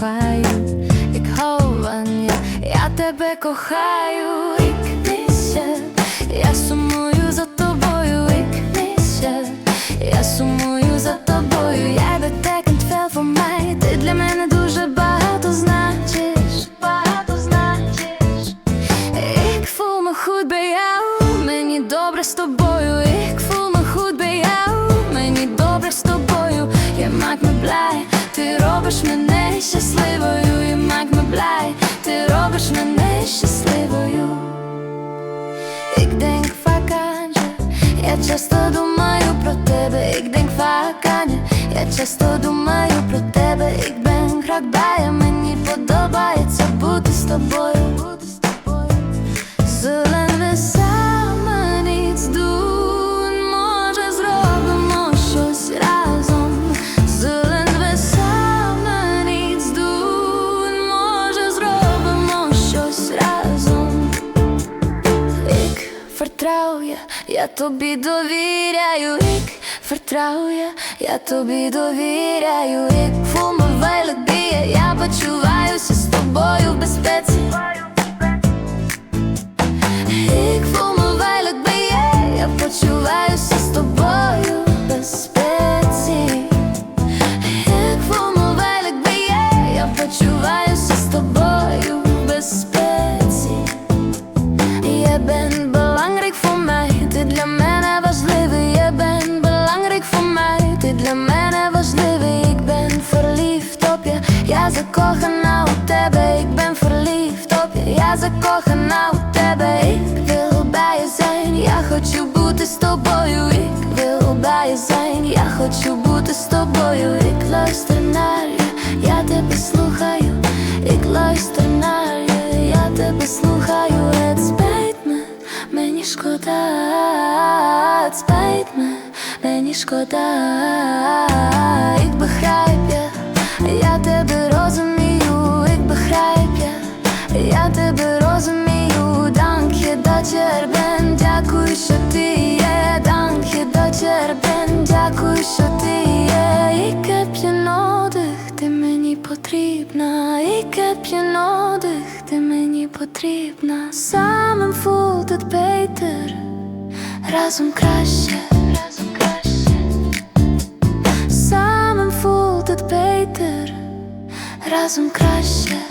кохаю, як я тебе кохаю, вікнися, я сумую за тобою, вікнися, я сумую за тобою, я би так fail for me Ти для мене дуже багато значиш, багато значиш, як фума худби я мені добре з тобою, як фума худби мені добре з тобою, я мак блай, ти робиш мене щасливою. і me ти робиш мене щасливою. Ікденк je, я часто думаю про тебе. ікденк je, я часто думаю про тебе. Ben graag bij мені подобається бути з тобою. Je, я тобі довіряю. Vertrouw je, я тобі довіряю. Veilig bij je, я почуваюся закохана у тебе. Bij je zijn, я хочу бути з тобою. Bij je zijn, я хочу бути з тобою. Naar je, я тебе слухаю. Naar je, я тебе слухаю. Spijt me, мені шкода. Spijt me, мені шкода. Ik begrijp потрібна. самим voelt пейтер, разом краще. Разом краще. самим voelt пейтер, разом краще.